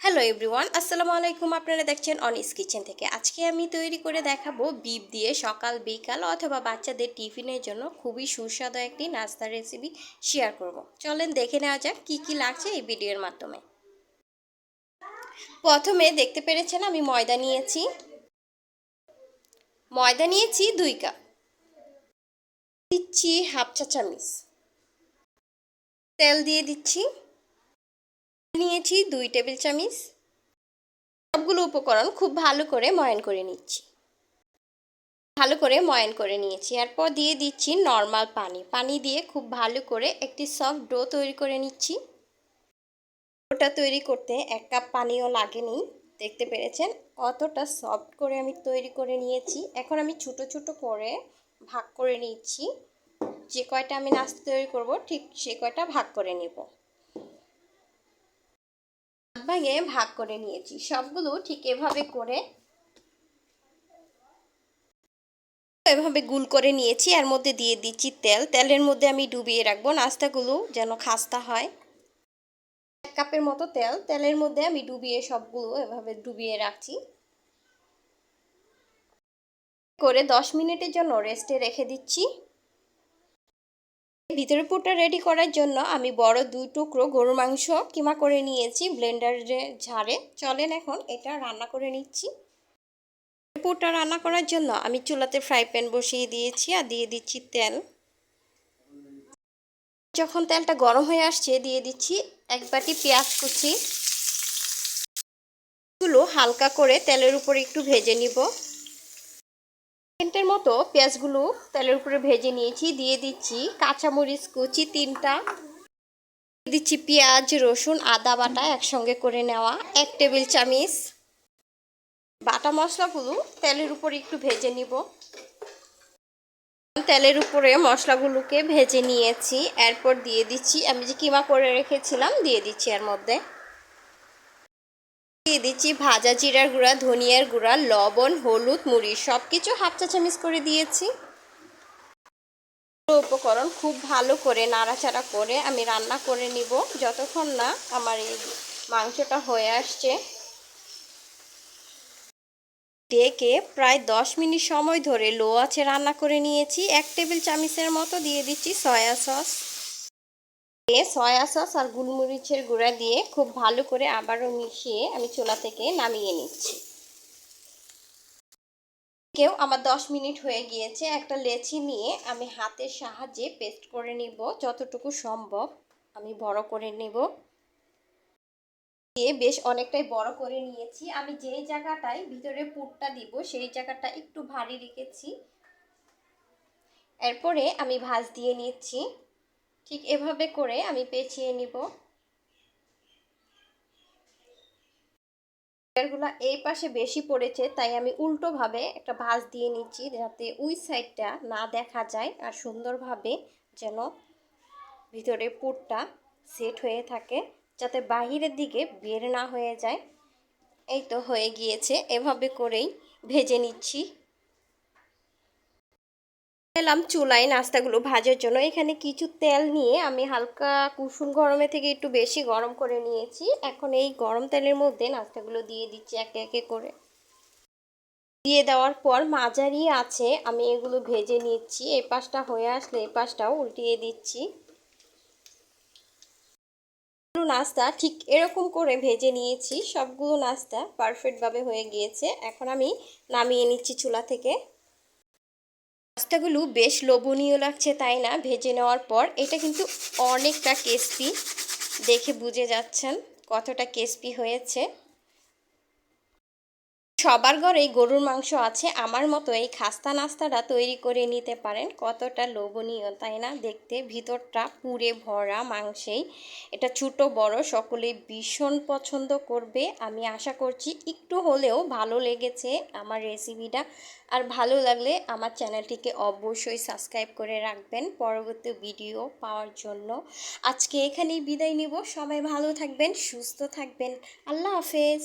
Hello everyone আসসালামু আলাইকুম। আপনারা দেখছেন অনিস কিচেন থেকে। আজকে আমি তৈরি করে দেখাবো বিপ দিয়ে সকাল, বিকাল অথবা বাচ্চাদের টিফিনের জন্য খুবই সুস্বাদু একটি নাস্তার রেসিপি শেয়ার করব। চলেন দেখে নেওয়া যাক কী কী লাগছে এই ভিডিওর মাধ্যমে। প্রথমে দেখতে পেরেছেন আমি ময়দা নিয়েছি। ময়দা নিয়েছি দুই কাপ। দিচ্ছি হাফ চা চামিচ তেল দিয়ে দিচ্ছি। নিয়েছি দুই টেবিল চামিচ। সবগুলো উপকরণ খুব ভালো করে ময়ান করে নিচ্ছি। ভালো করে ময়ান করে নিয়েছি। এরপর দিয়ে দিচ্ছি নর্মাল পানি। পানি দিয়ে খুব ভালো করে একটি সফট ডো তৈরি করে নিচ্ছি। ওটা তৈরি করতে এক কাপ পানিও লাগেনি। দেখতে পেরেছেন অতটা সফট করে আমি তৈরি করে নিয়েছি। এখন আমি ছোট ছোট করে ভাগ করে নিচ্ছি। যে কয়টা আমি নাস্তা তৈরি করব, ঠিক সে কয়টা ভাগ করে নেব। ভাগে ভাগ করে নিয়েছি। সবগুলো ঠিক এভাবে করে এভাবে গুল করে নিয়েছি। এর মধ্যে দিয়ে দিচ্ছি তেল। তেলের মধ্যে আমি ডুবিয়ে রাখব। নাস্তাগুলো যেন খাস্তা হয়। এক কাপের মতো তেল। তেলের মধ্যে আমি ডুবিয়ে সবগুলো এভাবে ডুবিয়ে রাখছি। করে দশ মিনিটের জন্য রেস্টে রেখে দিচ্ছি। ভিতরে পুরটা রেডি করার জন্য আমি বড় দুই টুকরো গরুর মাংস কিমা করে নিয়েছি ব্লেন্ডারে ঝাড়ে। চলেন এখন এটা রান্না করে নিচ্ছি। পুরটা রান্না করার জন্য আমি চুলাতে ফ্রাই প্যান বসিয়ে দিয়েছি আর দিয়ে দিচ্ছি তেল। যখন তেলটা গরম হয়ে আসছে দিয়ে দিচ্ছি এক বাটি পেঁয়াজ কুচি। গুলো হালকা করে তেলের উপরে একটু ভেজে নিব। সেকেন্ডের মতো পেঁয়াজগুলো তেলের উপরে ভেজে নিয়েছি, দিয়ে দিচ্ছি কাঁচামরিচ কুচি তিনটা দিচ্ছি পেঁয়াজ, রসুন, আদা বাটা একসঙ্গে করে নেওয়া, এক টেবিল চামিচ। বাটা মশলাগুলো তেলের উপরে একটু ভেজে নিব। তেলের উপরে মশলাগুলোকে ভেজে নিয়েছি, এরপর দিয়ে দিচ্ছি, আমি যে কিমা করে রেখেছিলাম, দিয়ে দিচ্ছি এর মধ্যে। দিয়ে দিচ্ছি ভাজা জিরার গুঁড়া, ধনিয়ার গুঁড়া, লবণ, হলুদ মুড়ি সব কিছু হাফ চা করে দিয়েছি। উপকরণ খুব ভালো করে নাড়াচাড়া করে আমি রান্না করে নিব। যতক্ষণ না আমার এই মাংসটা হয়ে আসছে। ডেকে প্রায় দশ মিনিট সময় ধরে লো আছে রান্না করে নিয়েছি। এক টেবিল চামিচের মতো দিয়ে দিচ্ছি সয়া সস। সয়া সস আর গুলমরিচের গুঁড়া দিয়ে খুব ভালো করে আবারও মিশিয়ে আমি চুলা থেকে নামিয়ে নিচ্ছি। কেউ আমার দশ মিনিট হয়ে গিয়েছে, একটা লেচি নিয়ে আমি হাতের সাহায্যে পেস্ট করে নিব, যতটুকু সম্ভব আমি বড় করে নেব। দিয়ে বেশ অনেকটাই বড় করে নিয়েছি। আমি যেই জায়গাটায় ভিতরে পুরটা দিব, সেই জায়গাটা একটু ভারী রেখেছি। এরপরে আমি ভাজ দিয়ে নিচ্ছি। ঠিক এভাবে করে আমি পেঁচিয়ে নিব। গুলা এই পাশে বেশি পড়েছে, তাই আমি উল্টোভাবে একটা ভাঁজ দিয়ে নিচ্ছি যাতে ওই সাইডটা না দেখা যায় আর সুন্দরভাবে যেন ভিতরে পুরটা সেট হয়ে থাকে, যাতে বাহিরের দিকে বের না হয়ে যায়। এই তো হয়ে গিয়েছে, এভাবে করেই ভেজে নিচ্ছি। এলাম চুলায় নাস্তাগুলো ভাজার জন্য। এখানে কিছু তেল নিয়ে আমি হালকা কুসুম গরমে থেকে একটু বেশি গরম করে নিয়েছি। এখন এই গরম তেলের মধ্যে নাস্তাগুলো দিয়ে দিচ্ছি একে একে করে। দিয়ে দেওয়ার পর মাঝারি আছে, আমি এগুলো ভেজে নিচ্ছি। এই পাশটা হয়ে আসলে এই পাশটাও উল্টিয়ে দিচ্ছি। নাস্তা ঠিক এরকম করে ভেজে নিয়েছি। সবগুলো নাস্তা পারফেক্টভাবে হয়ে গিয়েছে। এখন আমি নামিয়ে নিচ্ছি চুলা থেকে। পাস্তাগুলো বেশ লোভনীয় লাগছে, তাই না? ভেজে নেওয়ার পর, এটা কিন্তু অনেকটা কেসপি দেখে বুঝে যাচ্ছেন কতটা কেসপি হয়েছে। সবার ঘরেই গরুর মাংস আছে, আমার মতো এই খাস্তা নাস্তাটা তৈরি করে নিতে পারেন। কতটা লোভনীয়, তাই না? দেখতে ভিতরটা পুরে ভরা মাংসেই। এটা ছোট, বড়, সকলে ভীষণ পছন্দ করবে। আমি আশা করছি একটু হলেও ভালো লেগেছে আমার রেসিপিটা। আর ভালো লাগলে আমার চ্যানেলটিকে অবশ্যই সাবস্ক্রাইব করে রাখবেন পরবর্তী ভিডিও পাওয়ার জন্য। আজকে এখানেই বিদায় নিব। সবাই ভালো থাকবেন, সুস্থ থাকবেন। আল্লাহ হাফেজ।